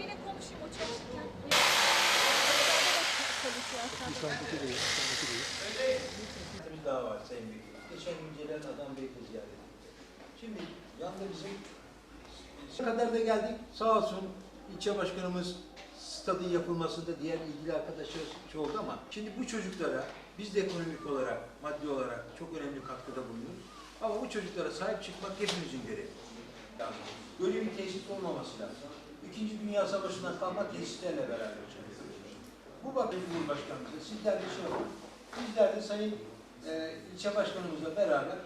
abiyle konuşayım o çalışırken. Çalışıyor aşağıda. Bir daha var Sayın Bey. Geçen gün Celal Adam Bey de ziyaret etti. Şimdi yanında bizim ne kadar da geldik. Sağ olsun ilçe başkanımız stadın yapılmasında diğer ilgili arkadaşlar şey oldu ama şimdi bu çocuklara biz de ekonomik olarak, maddi olarak çok önemli katkıda bulunuyoruz. Ama bu çocuklara sahip çıkmak hepimizin görevi. Yani böyle bir tesis olmaması lazım. İkinci Dünya Savaşı'ndan kalma tesislerle beraber çalışıyoruz. Bu bakın Cumhurbaşkanımıza sizler de şey olun. Bizler de Sayın e, ilçe başkanımızla beraber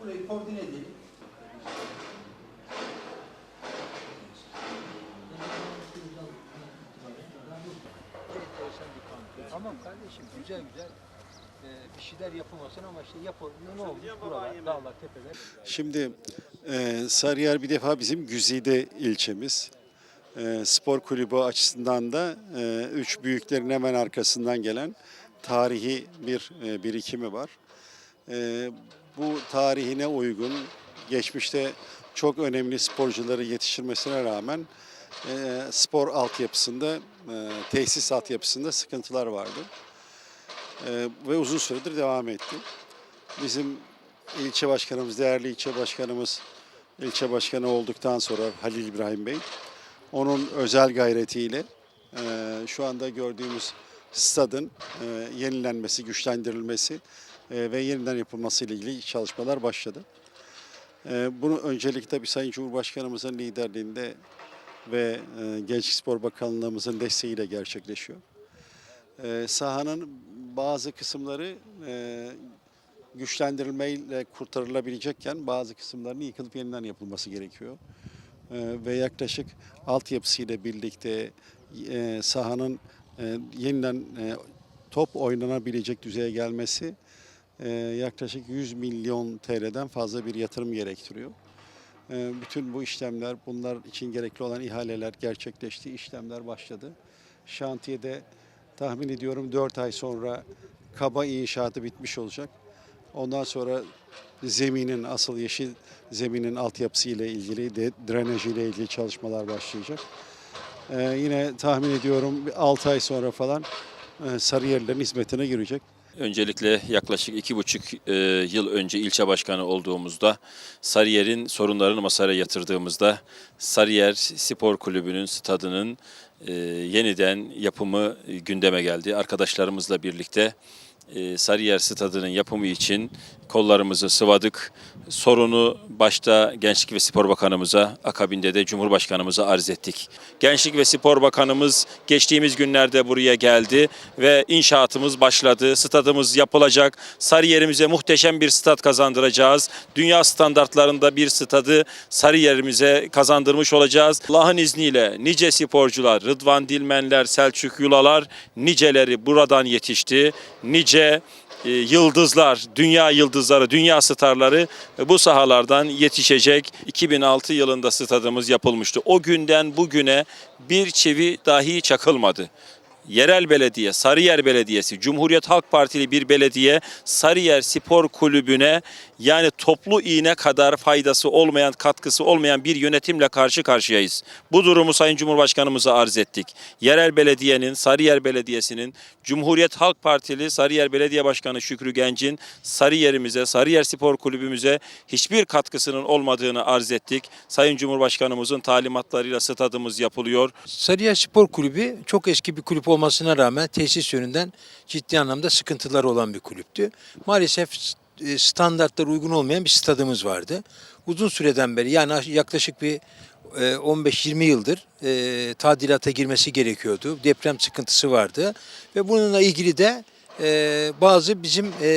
burayı koordine edelim. Tamam kardeşim güzel güzel e, bir şeyler yapılmasın ama işte yapıldı ne oldu? Buralar, dağlar, tepeler. Şimdi e, Sarıyer bir defa bizim güzide ilçemiz. E, spor kulübü açısından da e, üç büyüklerin hemen arkasından gelen tarihi bir e, birikimi var. E, bu tarihine uygun geçmişte çok önemli sporcuları yetiştirmesine rağmen e, spor altyapısında, e, tesis altyapısında sıkıntılar vardı. E, ve uzun süredir devam etti. Bizim ilçe başkanımız, değerli ilçe başkanımız, ilçe başkanı olduktan sonra Halil İbrahim Bey, onun özel gayretiyle e, şu anda gördüğümüz stadın e, yenilenmesi, güçlendirilmesi e, ve yeniden yapılması ile ilgili çalışmalar başladı. E, bunu öncelikle tabii Sayın Cumhurbaşkanımızın liderliğinde ve e, Gençlik Spor Bakanlığımızın desteğiyle gerçekleşiyor. E, sahanın bazı kısımları e, güçlendirilmeyle kurtarılabilecekken bazı kısımlarının yıkılıp yeniden yapılması gerekiyor. Ee, ve yaklaşık altyapısıyla birlikte e, sahanın e, yeniden e, top oynanabilecek düzeye gelmesi yaklaşık 100 milyon TL'den fazla bir yatırım gerektiriyor. Bütün bu işlemler, bunlar için gerekli olan ihaleler gerçekleşti, işlemler başladı. Şantiyede tahmin ediyorum 4 ay sonra kaba inşaatı bitmiş olacak. Ondan sonra zeminin asıl yeşil zeminin altyapısı ile ilgili de drenajı ile ilgili çalışmalar başlayacak. Ee, yine tahmin ediyorum 6 ay sonra falan e, Sarıyerlilerin hizmetine girecek. Öncelikle yaklaşık iki buçuk e, yıl önce ilçe başkanı olduğumuzda Sarıyer'in sorunlarını masaya yatırdığımızda Sarıyer Spor Kulübü'nün stadının e, yeniden yapımı gündeme geldi. Arkadaşlarımızla birlikte Sarıyer Stadı'nın yapımı için kollarımızı sıvadık. Sorunu başta Gençlik ve Spor Bakanımıza, akabinde de Cumhurbaşkanımıza arz ettik. Gençlik ve Spor Bakanımız geçtiğimiz günlerde buraya geldi ve inşaatımız başladı. Stadımız yapılacak. Sarıyer'imize muhteşem bir stat kazandıracağız. Dünya standartlarında bir stadı Sarıyer'imize kazandırmış olacağız. Allah'ın izniyle nice sporcular, Rıdvan Dilmenler, Selçuk Yulalar niceleri buradan yetişti. Nice e, yıldızlar, dünya yıldızları, dünya starları e, bu sahalardan yetişecek. 2006 yılında stadımız yapılmıştı. O günden bugüne bir çivi dahi çakılmadı. Yerel belediye, Sarıyer Belediyesi, Cumhuriyet Halk Partili bir belediye Sarıyer Spor Kulübü'ne yani toplu iğne kadar faydası olmayan, katkısı olmayan bir yönetimle karşı karşıyayız. Bu durumu Sayın Cumhurbaşkanımıza arz ettik. Yerel belediyenin, Sarıyer Belediyesi'nin, Cumhuriyet Halk Partili Sarıyer Belediye Başkanı Şükrü Genc'in Sarıyer'imize, Sarıyer Spor Kulübümüze hiçbir katkısının olmadığını arz ettik. Sayın Cumhurbaşkanımızın talimatlarıyla stadımız yapılıyor. Sarıyer Spor Kulübü çok eski bir kulüp olmasına rağmen tesis yönünden ciddi anlamda sıkıntılar olan bir kulüptü. Maalesef standartlara uygun olmayan bir stadımız vardı. Uzun süreden beri yani yaklaşık bir e, 15-20 yıldır e, tadilata girmesi gerekiyordu. Deprem sıkıntısı vardı ve bununla ilgili de e, bazı bizim e,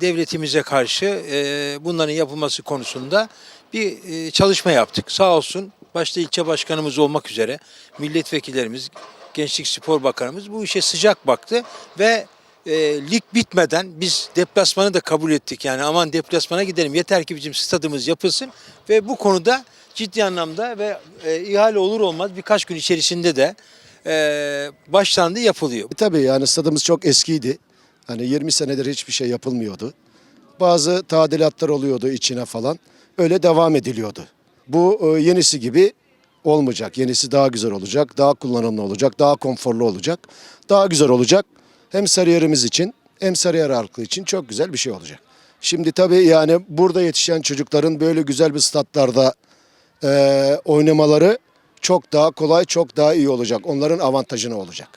devletimize karşı e, bunların yapılması konusunda bir e, çalışma yaptık. Sağ olsun başta ilçe başkanımız olmak üzere milletvekillerimiz, Gençlik Spor Bakanımız bu işe sıcak baktı ve e, lig bitmeden biz deplasmanı da kabul ettik. Yani aman deplasmana gidelim yeter ki bizim stadımız yapılsın ve bu konuda ciddi anlamda ve e, ihale olur olmaz birkaç gün içerisinde de e, başlandı yapılıyor. E, Tabii yani stadımız çok eskiydi. Hani 20 senedir hiçbir şey yapılmıyordu. Bazı tadilatlar oluyordu içine falan. Öyle devam ediliyordu. Bu e, yenisi gibi olmayacak. Yenisi daha güzel olacak, daha kullanımlı olacak, daha konforlu olacak, daha güzel olacak. Hem Sarıyer'imiz için hem Sarıyer halkı için çok güzel bir şey olacak. Şimdi tabii yani burada yetişen çocukların böyle güzel bir statlarda eee, oynamaları çok daha kolay, çok daha iyi olacak. Onların avantajına olacak.